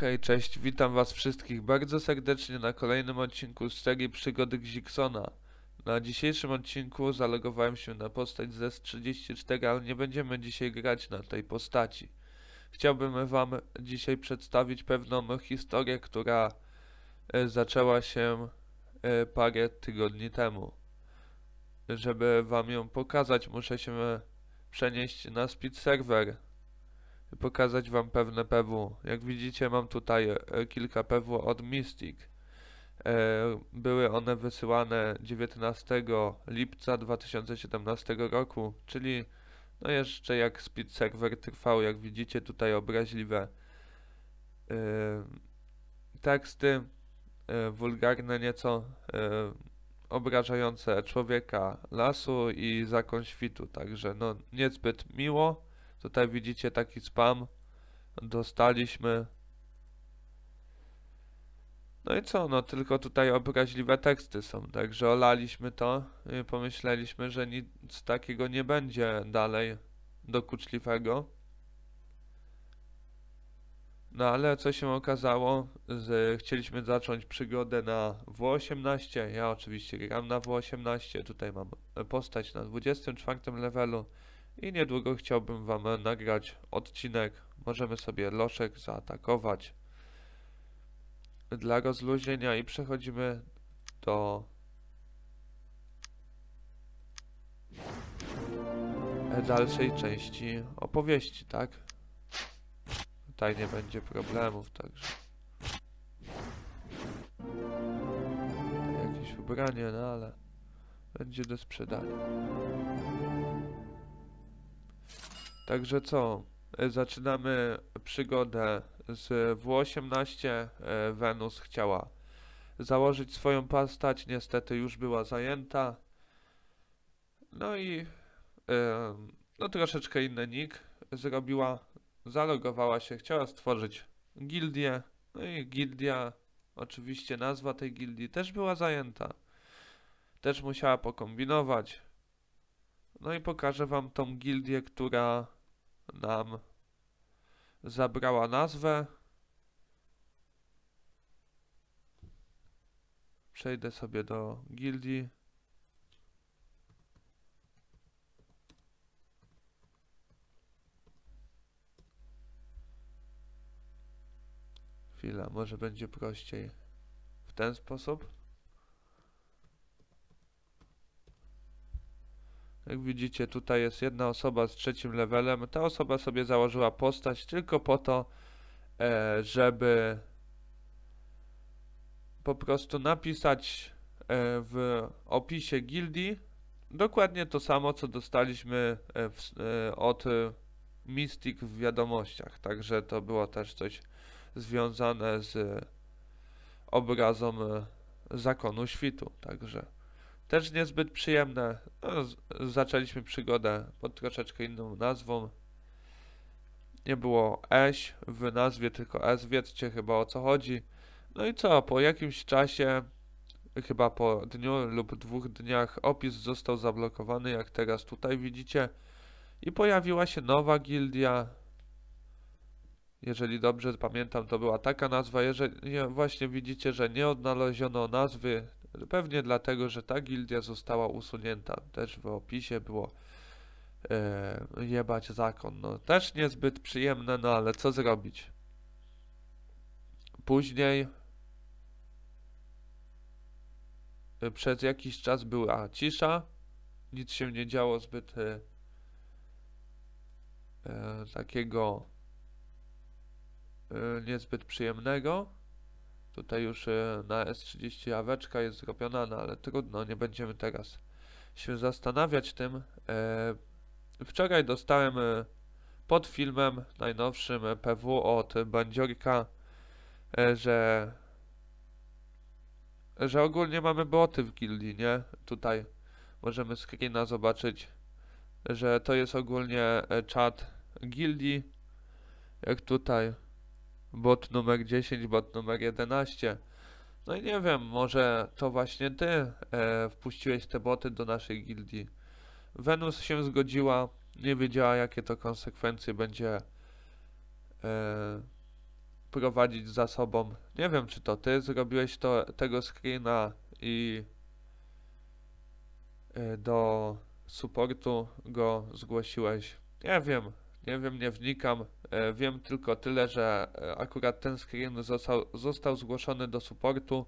Hej, cześć, witam was wszystkich bardzo serdecznie na kolejnym odcinku z serii Przygody Gziksona. Na dzisiejszym odcinku zalogowałem się na postać z S34, ale nie będziemy dzisiaj grać na tej postaci. Chciałbym wam dzisiaj przedstawić pewną historię, która e, zaczęła się e, parę tygodni temu. Żeby wam ją pokazać, muszę się e, przenieść na speed server pokazać wam pewne PW. Jak widzicie mam tutaj e, kilka PW od Mystic. E, Były one wysyłane 19 lipca 2017 roku, czyli no jeszcze jak speed server trwał, jak widzicie tutaj obraźliwe e, teksty, wulgarne nieco, obrażające człowieka lasu i zakon świtu, także no niezbyt miło. Tutaj widzicie taki spam. Dostaliśmy. No i co, no tylko tutaj obraźliwe teksty są, także olaliśmy to i pomyśleliśmy, że nic takiego nie będzie dalej dokuczliwego. No ale co się okazało, z, chcieliśmy zacząć przygodę na W18, ja oczywiście gram na W18, tutaj mam postać na 24 levelu i niedługo chciałbym wam nagrać odcinek, możemy sobie loszek zaatakować dla rozluźnienia i przechodzimy do dalszej części opowieści, tak? Tutaj nie będzie problemów, także jakieś ubranie, no ale będzie do sprzedania. Także co? E, Zaczynamy przygodę z W18. E, Wenus chciała założyć swoją postać, niestety już była zajęta. No i e, no troszeczkę inny nick zrobiła, zalogowała się, chciała stworzyć gildię. No i gildia, oczywiście nazwa tej gildii też była zajęta. Też musiała pokombinować. No i pokażę wam tą gildię, która nam zabrała nazwę. Przejdę sobie do gildii. Chwila, może będzie prościej w ten sposób. Jak widzicie, tutaj jest jedna osoba z trzecim levelem. Ta osoba sobie założyła postać tylko po to, e, żeby po prostu napisać e, w opisie gildii dokładnie to samo, co dostaliśmy e, od Mystic w wiadomościach. Także to było też coś związane z obrazem e, zakonu świtu. Także też niezbyt przyjemne. No, zaczęliśmy przygodę pod troszeczkę inną nazwą. Nie było Eś w nazwie, tylko S. Wiedzcie chyba o co chodzi. No i co? Po jakimś czasie, chyba po dniu lub dwóch dniach, opis został zablokowany, jak teraz tutaj widzicie. I pojawiła się nowa gildia. Jeżeli dobrze pamiętam, to była taka nazwa. Jeżeli nie, właśnie widzicie, że nie odnaleziono nazwy, Pewnie dlatego, że ta gildia została usunięta. Też w opisie było e, jebać zakon. No, też niezbyt przyjemne, no ale co zrobić? Później e, przez jakiś czas była cisza. Nic się nie działo zbyt e, takiego niezbyt przyjemnego. Tutaj już e, na S30 aweczka jest zrobiona, no ale trudno, nie będziemy teraz się zastanawiać tym. E, wczoraj dostałem e, pod filmem najnowszym PW od Bandziorka, że że ogólnie mamy boty w gildii, nie? Tutaj możemy screena zobaczyć, że to jest ogólnie czat gildii, jak tutaj bot numer 10, bot numer 11. No i nie wiem, może to właśnie ty e, wpuściłeś te boty do naszej gildii. Wenus się zgodziła, nie wiedziała jakie to konsekwencje będzie e, prowadzić za sobą. Nie wiem, czy to ty zrobiłeś to, tego screena i y, do supportu go zgłosiłeś. Nie wiem, nie wiem, nie wnikam. E, Wiem tylko tyle, że e, akurat ten screen został, został zgłoszony do supportu.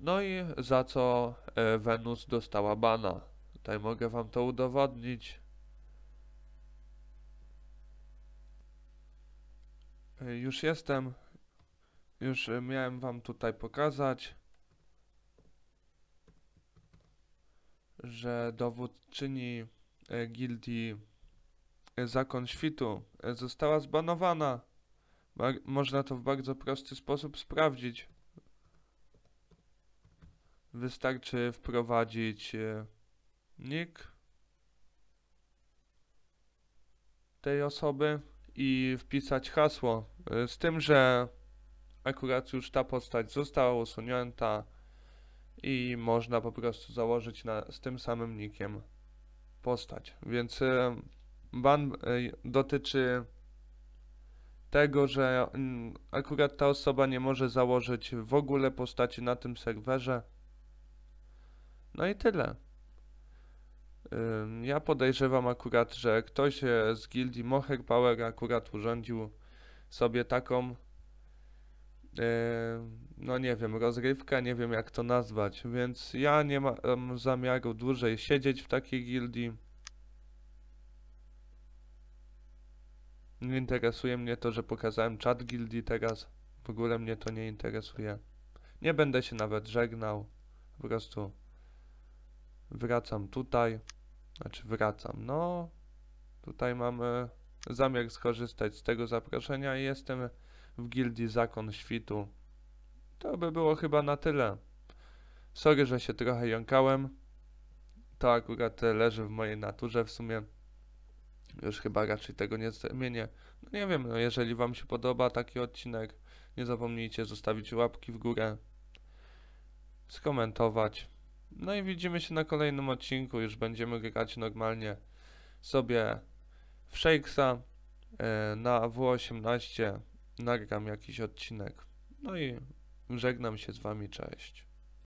No i za co e, Venus dostała bana. Tutaj mogę wam to udowodnić. E, Już jestem. Już e, miałem wam tutaj pokazać, że dowódczyni e, gildii e, Zakon Świtu e, została zbanowana. Bar- można to w bardzo prosty sposób sprawdzić. Wystarczy wprowadzić e, nick tej osoby i wpisać hasło. E, Z tym, że akurat już ta postać została usunięta i można po prostu założyć na, z tym samym nickiem postać. Więc ban e, dotyczy tego, że mm, akurat ta osoba nie może założyć w ogóle postaci na tym serwerze. No i tyle. Ja podejrzewam akurat, że ktoś e, z gildii Moher Power akurat urządził sobie taką, yy, no nie wiem, rozrywkę, nie wiem jak to nazwać, więc ja nie mam zamiaru dłużej siedzieć w takiej gildii. Nie interesuje mnie to, że pokazałem czat gildii teraz. W ogóle mnie to nie interesuje. Nie będę się nawet żegnał. Po prostu wracam tutaj. Znaczy wracam. No, tutaj mamy zamiar skorzystać z tego zaproszenia i jestem w gildii Zakon Świtu. To by było chyba na tyle. Sorry, że się trochę jąkałem. To akurat leży w mojej naturze w sumie. Już chyba raczej tego nie zmienię. No nie wiem, no jeżeli wam się podoba taki odcinek, nie zapomnijcie zostawić łapki w górę, skomentować. No i widzimy się na kolejnym odcinku. Już będziemy grać normalnie sobie w Shakesa e, na W18. Nagram jakiś odcinek. No i żegnam się z wami. Cześć.